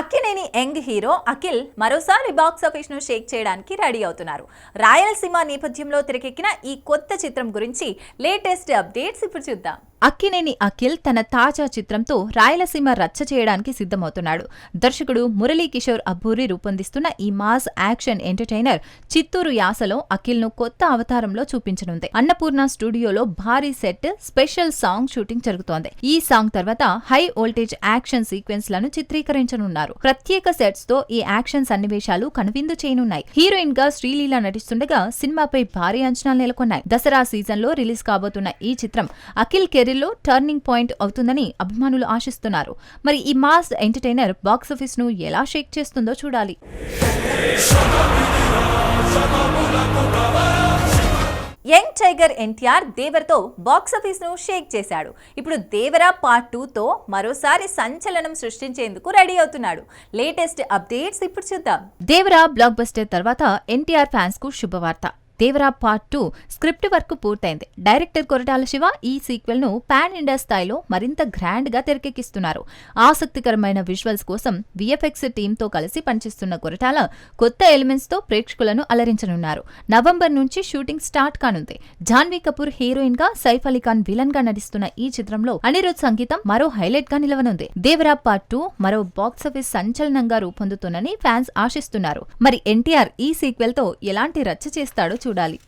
Akkineni young hero Akhil మరోసారి box ఆఫీస్ను Sheikh చేయడానికి ready అవుతున్నారు. రాయలసీమ నేపథ్యంలో తెరకెక్కిన ఈ కొత్త చిత్రం గురించి లేటెస్ట్ అప్డేట్స్ ఇప్పుడు చూద్దాం. అక్కినేని అఖిల్ తన తాజా చిత్రంతో రాయలసీమ రచ్చ చేయడానికి సిద్ధమవుతున్నాడు. దర్శకుడు మురళీ కిషోర్ అబ్బూరి రూపొందిస్తున్న ఈ మాస్ యాక్షన్ ఎంటర్టైనర్ చిత్తూరు యాసలో అఖిల్ను కొత్త అవతారంలో చూపించనుంది. అన్నపూర్ణ స్టూడియోలో భారీ సెట్ స్పెషల్ సాంగ్ షూటింగ్ జరుగుతోంది. ఈ సాంగ్ తర్వాత హై వోల్టేజ్ యాక్షన్ సీక్వెన్స్లను చిత్రీకరించనున్నారు. ప్రత్యేక సెట్స్తో ఈ యాక్షన్ సన్నివేశాలు కనువిందు చేయనున్నాయి. హీరోయిన్గా శ్రీలీల నటిస్తుండగా సినిమాపై భారీ అంచనాలు నెలకొన్నాయి. దసరా సీజన్లో రిలీజ్ కాబోతున్న ఈ చిత్రం అఖిల్ కెరీర్ కెరీర్లో టర్నింగ్ పాయింట్ అవుతుందని అభిమానులు ఆశిస్తున్నారు. మరి ఈ మాస్ ఎంటర్టైనర్ బాక్సాఫీస్ను ఎలా షేక్ చేస్తుందో చూడాలి. యంగ్ టైగర్ ఎన్టీఆర్ దేవర్తో బాక్సాఫీస్ను షేక్ చేశాడు. ఇప్పుడు దేవరా పార్ట్ టూతో మరోసారి సంచలనం సృష్టించేందుకు రెడీ అవుతున్నాడు. లేటెస్ట్ అప్డేట్స్ ఇప్పుడు చూద్దాం. దేవరా బ్లాక్ బస్టర్ తర్వాత ఎన్టీఆర్ ఫ్యాన్స్కు శుభవార్త. Devara part two script work పూర్తయింది. డైరెక్టర్ కొరటాల శివ ఈ సీక్వెల్ను పాన్ ఇండియా స్థాయిలో మరింత గ్రాండ్గా తెరకెక్కిస్తున్నారు. ఆసక్తికరమైన విజువల్స్ కోసం విఎఫ్ఎక్స్ టీమ్తో కలిసి పనిచేస్తున్న కొరటాల కొత్త ఎలిమెంట్స్తో ప్రేక్షకులను అలరించనున్నారు. నవంబర్ నుంచి షూటింగ్ స్టార్ట్ కానుంది. జాన్వీ కపూర్ హీరోయిన్గా సైఫ్ అలీ ఖాన్ విలన్గా నటిస్తున్న ఈ చిత్రంలో అనిరుద్ సంగీతం మరో హైలైట్గా నిలవనుంది. దేవరా పార్ట్ టూ మరో బాక్సాఫీస్ సంచలనంగా రూపొందుతుందని ఫ్యాన్స్ ఆశిస్తున్నారు. మరి ఎన్టీఆర్ ఈ సీక్వెల్తో ఎలాంటి రచ్చ చేస్తాడో చూడాలి.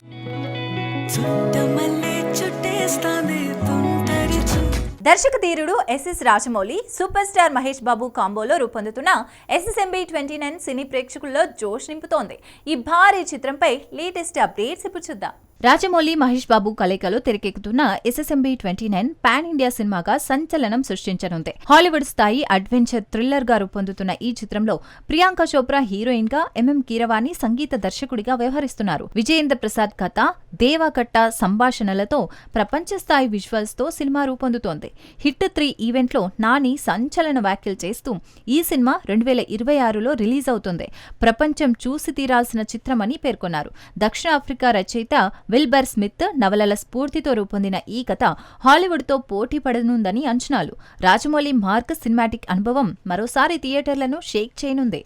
దర్శక ధీరుడు SS Rajamouli super star Mahesh Babu కాంబోలో రూపొందుతున్న ఎస్ఎస్ఎంబీ ట్వంటీ నైన్ సినీ ప్రేక్షకుల్లో జోష్ నింపుతోంది. ఈ భారీ చిత్రంపై లేటెస్ట్ అప్డేట్స్ ఇప్పుడు చూద్దాం. రాజమౌళి మహేష్ బాబు కలయికలో తెరకెక్కుతున్న SSMB twenty nine pan India సినిమాగా సంచలనం సృష్టించనుంది. హాలీవుడ్ స్థాయి అడ్వెంచర్ థ్రిల్లర్గా రూపొందుతున్న ఈ చిత్రంలో ప్రియాంక చోప్రా హీరోయిన్గా ఎంఎం కీరవాణి సంగీత దర్శకుడిగా వ్యవహరిస్తున్నారు. విజయేంద్ర ప్రసాద్ కథ దేవాకట్ట సంభాషణలతో ప్రపంచ స్థాయి విజువల్స్తో సినిమా రూపొందుతోంది. హిట్ త్రీ ఈవెంట్లో నాని సంచలన వ్యాఖ్యలు చేస్తూ ఈ సినిమా రెండు వేల ఇరవై ఆరులో రిలీజ్ అవుతుంది. ప్రపంచం చూసి తీరాల్సిన చిత్రమని పేర్కొన్నారు. దక్షిణాఫ్రికా రచయిత విల్బర్ స్మిత్ నవలల స్ఫూర్తితో రూపొందిన ఈ కథ హాలీవుడ్తో పోటీ పడనుందని అంచనాలు. రాజమౌళి మార్క్ సినిమాటిక్ అనుభవం మరోసారి థియేటర్లను షేక్ చేయనుంది.